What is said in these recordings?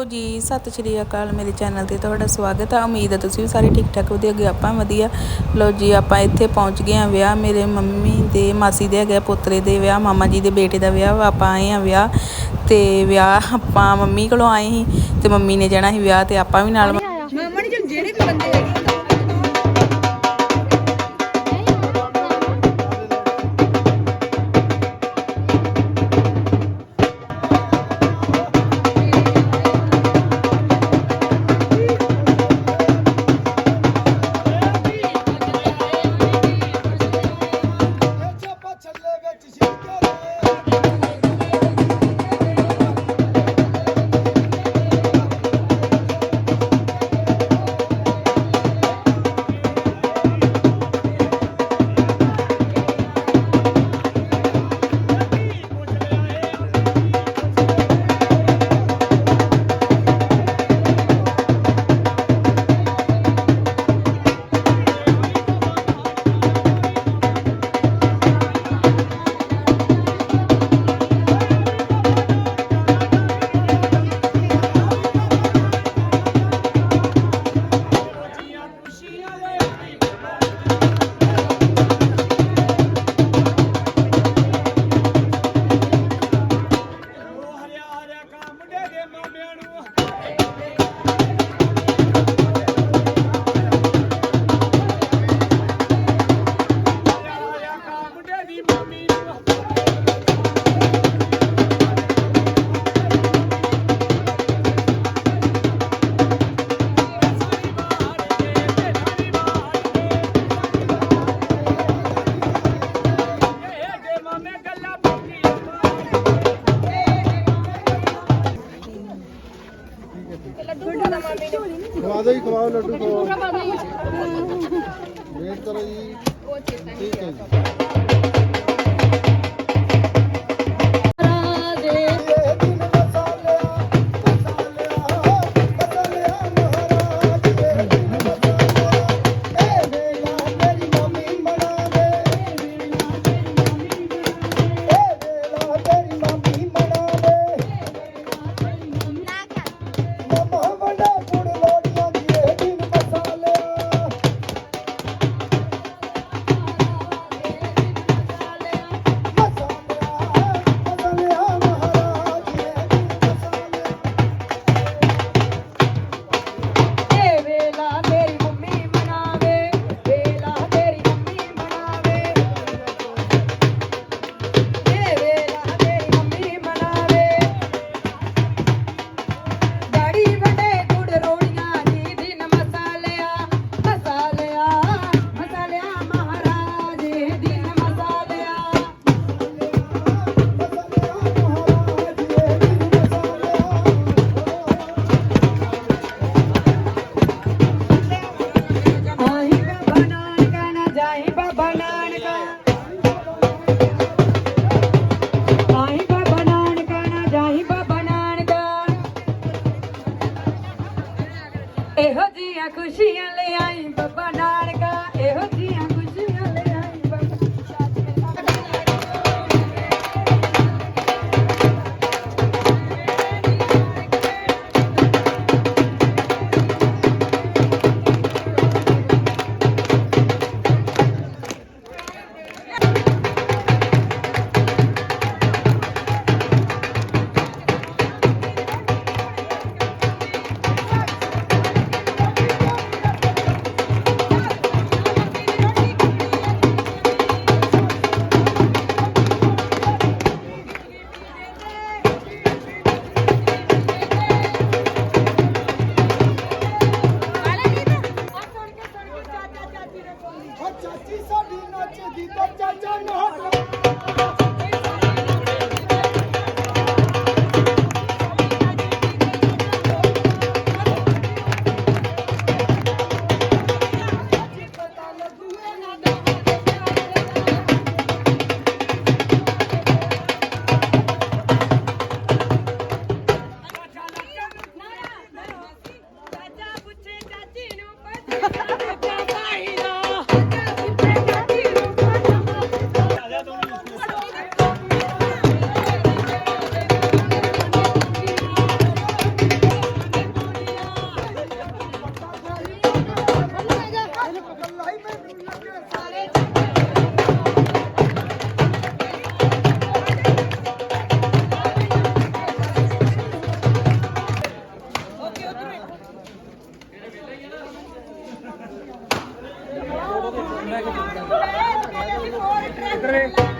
Hello ਜੀ, ਸਤਿ ਸ਼੍ਰੀ ਅਕਾਲ, ਮੇਰੇ ਚੈਨਲ ਤੇ ਤੁਹਾਡਾ ਸਵਾਗਤ ਹੈ ਉਮੀਦ ਹੈ ਤੁਸੀਂ ਵੀ ਸਾਰੇ ਠੀਕ ਠਾਕ ਵਧੀਆ ਅੱਗੇ ਆਪਾਂ ਵਧੀਆ। ਲੋ ਜੀ, ਆਪਾਂ ਇੱਥੇ ਪਹੁੰਚ ਗਏ ਆ ਵਿਆਹ। ਮੇਰੇ ਮੰਮੀ ਦੇ, ਮਾਸੀ ਦੇ ਹੈਗੇ ਆ, ਪੋਤਰੇ ਦੇ ਵਿਆਹ, ਮਾਮਾ ਜੀ ਦੇ ਬੇਟੇ ਦਾ ਵਿਆਹ। ਆਪਾਂ ਆਏ ਆ ਵਿਆਹ ਤੇ ਵਿਆਹ ਆਪਾਂ ਮੰਮੀ ਕੋਲੋਂ ਆਏ ਸੀ ਤੇ ਮੰਮੀ ਨੇ ਜਾਣਾ ਸੀ ਵਿਆਹ ਤੇ ਆਪਾਂ ਵੀ ਨਾਲ করি ਲੈ ਉਸ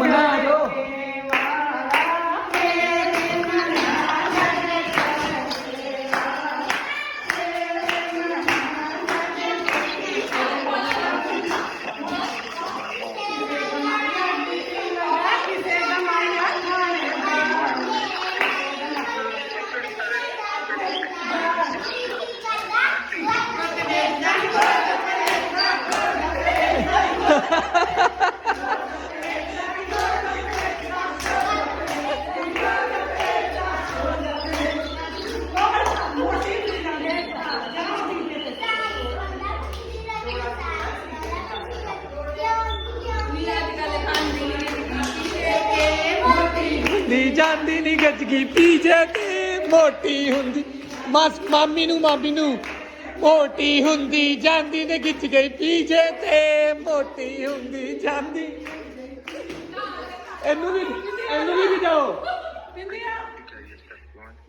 ਉਹ ਮਨਾ ਜਾਂਦੀ ਨੀ ਗੱਜਗੀ ਪੀਜੇ ਤੇ ਮੋਟੀ ਹੁੰਦੀ। ਮਾਸ, ਮਾਮੀ ਨੂੰ ਮਾਮੀ ਨੂੰ। ਮੋਟੀ ਹੁੰਦੀ, ਜਾਂਦੀ ਨੇ ਖਿੱਚ ਗਈ। ਪੀਜੇ ਤੇ ਮੋਟੀ ਹੁੰਦੀ, ਜਾਂਦੀ। ਇਹਨੂੰ ਵੀ ਇਹਨੂੰ ਵੀ ਵਜਾਓ।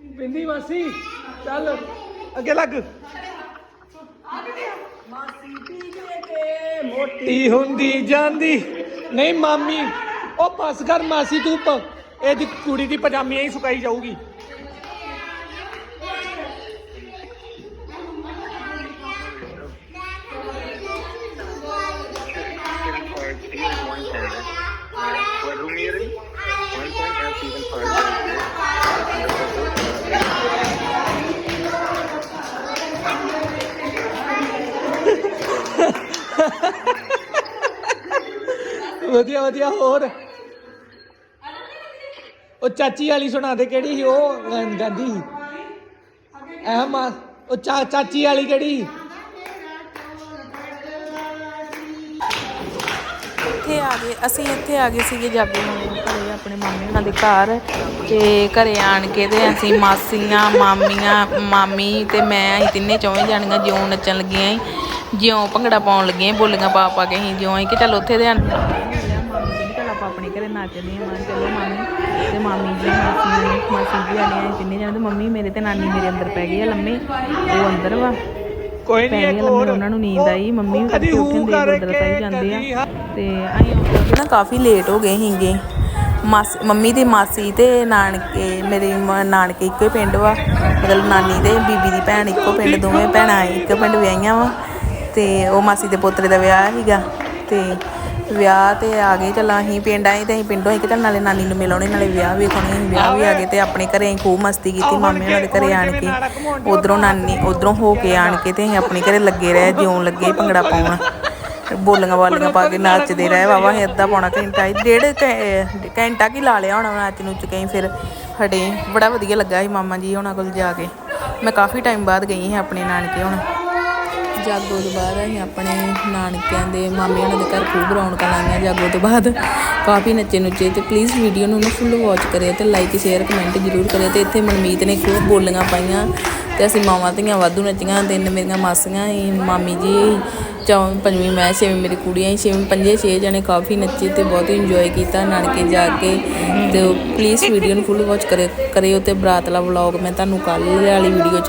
ਬਿੰਦੀ ਮਾਸੀ, ਚੱਲ। ਅੱਗੇ ਲੱਗ। ਮੋਟੀ ਹੁੰਦੀ, ਜਾਂਦੀ। ਨਹੀਂ, ਮਾਮੀ, ਉਹ ਬਸ ਕਰ ਮਾਸੀ ਤੂੰ ਪ- ਇਹਦੀ ਕੁੜੀ ਦੀ ਪਜਾਮੀ ਹੀ ਸੁਕਾਈ ਜਾਊਗੀ। ਵਧੀਆ ਵਧੀਆ ਹੋਰ? ਉਹ ਚਾਚੀ ਵਾਲੀ ਸੁਣਾ ਦੇ ਕਿਹੜੀ ਸੀ ਉਹ ਗਾ- ਸੀ। ਐ ਮਾ ਉਹ ਚਾ ਚਾਚੀ ਵਾਲੀ ਕਿਹੜੀ ਇੱਥੇ ਆ ਗਏ ਅਸੀਂ ਇੱਥੇ ਆ ਗਏ ਸੀਗੇ ਜਾਗੋ ਮਨਾਉਣ ਘਰੇ ਆਪਣੇ ਮਾਮੇ ਉਹਨਾਂ ਦੇ ਘਰ ਤੇ ਘਰੇ ਆਣ ਕੇ ਤੇ ਅਸੀਂ ਮਾਸੀਆਂ ਮਾਮੀਆਂ ਮਾਮੀ ਤੇ ਮੈਂ ਅਸੀਂ ਤਿੰਨੇ ਚੌਵੇਂ ਜਾਣੀਆਂ ਜਿਉਂ ਨੱਚਣ ਲੱਗੀਆਂ ਸੀ ਜਿਉਂ ਭੰਗੜਾ ਪਾਉਣ ਲੱਗੀਆਂ ਸੀ, ਬੋਲੀਆਂ ਪਾ ਪਾ ਕੇ ਅਸੀਂ ਜਿਉਂ ਅਸੀਂ ਕਿ ਚੱਲ ਉੱਥੇ ਦੇ ਆਣ ਮਾਮੀ ਕਹਿੰਦੀ ਚੱਲ ਆਪਾਂ ਆਪਣੇ ਘਰੇ ਨੱਚਦੇ ਹਾਂ ਮਾਂ ਚਲੋ ਮਾਮੀ। ਤੇ ਮਾਮੀ ਜੀ ਮਾਸੀ ਮਾਸੀ ਜੀ ਆਲੇ ਅਸੀਂ ਤਿੰਨੇ ਜਾਣੇ ਤੇ ਮੰਮੀ ਮੇਰੇ ਤੇ ਨਾਨੀ ਮੇਰੇ ਅੰਦਰ ਪੈ ਗਈ ਆ ਲੰਮੇ ਉਹ ਅੰਦਰ ਵਾ। ਕੋਈ ਨਹੀਂ ਇੱਕ ਹੋਰ। ਉਹਨਾਂ ਨੂੰ ਨੀਂਦ ਆਈ ਮੰਮੀ ਵੀ ਹੂ ਉੱਠਣ ਦੇ ਗੁਰਦੁਆਰਾ ਸਾਹਿਬ ਜਾਂਦੇ ਆ। ਤੇ ਅਸੀਂ ਆਉਂਦੇ ਨਾ ਕਾਫੀ ਲੇਟ ਹੋ ਗਏ ਸੀਗੇ। ਮਾਸ ਮੰਮੀ ਦੀ ਮਾਸੀ ਤੇ ਨਾਨਕੇ ਮੇਰੇ ਨਾਨਕੇ ਇੱਕੋ ਹੀ ਪਿੰਡ ਵਾ। ਮਤਲਬ ਨਾਨੀ ਤੇ ਬੀਬੀ ਦੀ ਭੈਣ ਇੱਕੋ ਪਿੰਡ ਦੋਵੇਂ ਭੈਣਾਂ ਇੱਕ ਪਿੰਡ ਵਿਆਹੀਆਂ ਵਾ। ਤੇ ਉਹ ਮਾਸੀ ਦੇ ਪੋਤਰੇ ਦਾ ਵਿਆਹ ਸੀਗਾ। ਤੇ ਵਿਆਹ ਤੇ ਆ ਗਏ ਚੱਲ ਅਸੀਂ ਪਿੰਡ ਆਏ ਤੇ ਅਸੀਂ ਪਿੰਡੋਂ ਇੱਕ ਚੱਲ ਨਾਲੇ ਨਾਨੀ ਨੂੰ ਮਿਲਾਉਣੇ ਨਾਲੇ ਵਿਆਹ ਵੇਖਣੇ ਅਸੀਂ ਵਿਆਹ ਵੀ ਆ ਗਏ ਤੇ ਆਪਣੇ ਘਰੇ ਅਸੀਂ ਖੂਬ ਮਸਤੀ ਕੀਤੀ ਮਾਮੇ ਉਹਨਾਂ ਦੇ ਘਰੇ ਆਣ ਕੇ। ਉਧਰੋਂ ਨਾਨੀ ਉਧਰੋਂ ਹੋ ਕੇ ਆਣ ਕੇ ਤੇ ਅਸੀਂ ਆਪਣੇ ਘਰੇ ਲੱਗੇ ਰਹੇ ਜਿਉਂ ਲੱਗੇ ਭੰਗੜਾ ਪਾਉਣ। ਬੋਲੀਆਂ ਵਾਲੀਆਂ ਪਾ ਕੇ ਨੱਚਦੇ ਰਹੇ ਵਾਵਾ ਅਸੀਂ ਅੱਧਾ ਪੌਣਾ ਘੰਟਾ ਹੀ ਡੇਢ ਘੰਟਾ ਕੀ ਲਾ ਲਿਆ ਹੋਣਾ ਨੱਚ ਨੁੱਚ ਕੇ ਅਸੀਂ ਫਿਰ ਹਟੇ। ਬੜਾ ਵਧੀਆ ਲੱਗਾ ਸੀ ਮਾਮਾ ਜੀ ਉਹਨਾਂ ਕੋਲ ਜਾ ਕੇ। ਮੈਂ ਕਾਫੀ ਟਾਈਮ ਬਾਅਦ ਗਈ ਹਾਂ ਆਪਣੇ ਨਾਨਕੇ ਹੁਣ। ਜਾਗੋ ਤੋਂ ਬਾਅਦ ਅਸੀਂ ਆਪਣੇ ਨਾਨਕਿਆਂ ਦੇ ਮਾਮੇ ਉਹਨਾਂ ਦੇ ਘਰ ਖੂਬ ਰੌਣਕਾਂ ਲਾਈਆਂ ਜਾਗੋ ਤੋਂ ਬਾਅਦ। ਕਾਫੀ ਨੱਚੇ ਨੁੱਚੇ ਤੇ ਪਲੀਜ਼ ਵੀਡੀਓ ਨੂੰ ਨਾ ਫੁੱਲ ਵਾਚ ਕਰਿਓ ਤੇ ਲਾਈਕ ਸ਼ੇਅਰ ਕਮੈਂਟ ਜ਼ਰੂਰ ਕਰਿਓ ਤੇ ਇੱਥੇ ਮਨਮੀਤ ਨੇ ਖੂਬ ਬੋਲੀਆਂ ਪਾਈਆਂ ਤੇ ਅਸੀਂ ਮਾਵਾਂ ਧੀਆਂ ਵਾਧੂ ਨੱਚੀਆਂ ਤਿੰਨ ਮੇਰੀਆਂ ਮਾਸੀਆਂ ਹੀ ਮਾਮੀ ਜੀ ਸੀ, ਚੌਂ ਪੰਜਵੀਂ ਮੈਂ ਛੇਵੀਂ ਮੇਰੀ ਕੁੜੀਆਂ ਸੀ ਛੇਵੀਂ ਪੰਜੇ ਛੇ ਜਣੇ ਕਾਫੀ ਨੱਚੇ ਤੇ ਬਹੁਤ ਇੰਜੋਏ ਕੀਤਾ ਨਾਨਕੇ ਜਾ ਕੇ ਤੇ ਪਲੀਜ਼ ਵੀਡੀਓ ਨੂੰ ਫੁੱਲ ਵਾਚ ਕਰਿਓ ਕਰਿਓ ਤੇ ਬਰਾਤਲਾ ਵਾਲਾ ਵਲੌਗ ਮੈਂ ਤੁਹਾਨੂੰ ਕੱਲ੍ਹ ਵਾਲੀ ਵੀਡੀਓ 'ਚ